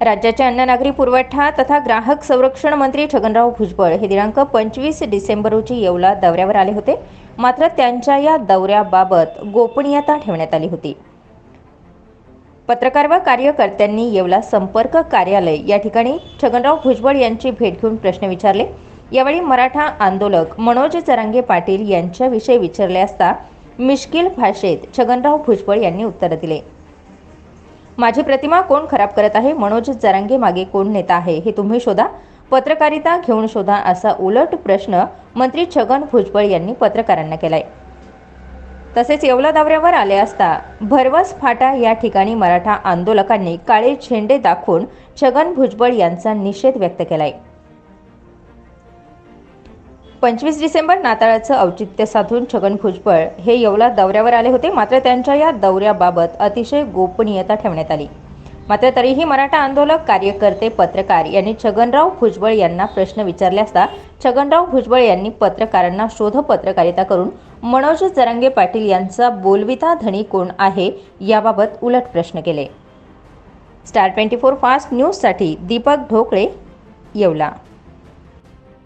राज्याचे अन्न नागरी पुरवठा तथा ग्राहक संरक्षण मंत्री छगनराव भुजबळ हे दिनांक पंचवीस डिसेंबर रोजी येवला दौऱ्यावर आले होते. मात्र त्यांच्या या दौऱ्याबाबत गोपनीयता ठेवण्यात आली होती. पत्रकार व कार्यकर्त्यांनी येवला संपर्क कार्यालय या ठिकाणी छगनराव भुजबळ यांची भेट घेऊन प्रश्न विचारले. यावेळी मराठा आंदोलक मनोज चरांगे पाटील यांच्याविषयी विचारले असता मिश्किल भाषेत छगनराव भुजबळ यांनी उत्तर दिले. माझी प्रतिमा कोण खराब करत आहे? मनोज जरांगे मागे कोण नेता आहे? हे तुम्ही शोधा. पत्रकारिता घेऊन शोधा असा उलट प्रश्न मंत्री छगन भुजबळ यांनी पत्रकारांना केलाय. तसेच येवला दौऱ्यावर आले असता भरवस फाटा या ठिकाणी मराठा आंदोलकांनी काळे झेंडे दाखवून छगन भुजबळ यांचा निषेध व्यक्त केलाय. पंचवीस डिसेंबर नाताळाचं औचित्य साधून छगन भुजबळ हे येवला दौऱ्यावर आले होते. मात्र त्यांच्या या दौऱ्याबाबत अतिशय गोपनीयता ठेवण्यात आली. मात्र तरीही मराठा आंदोलक कार्यकर्ते पत्रकार यांनी छगनराव भुजबळ यांना प्रश्न विचारले असता छगनराव भुजबळ यांनी पत्रकारांना शोध पत्रकारिता करून मनोज जरांगे पाटील यांचा बोलविता धनी कोण आहे याबाबत उलट प्रश्न केले. स्टार ट्वेंटी फोर फास्ट न्यूजसाठी दीपक ढोकळे येवला.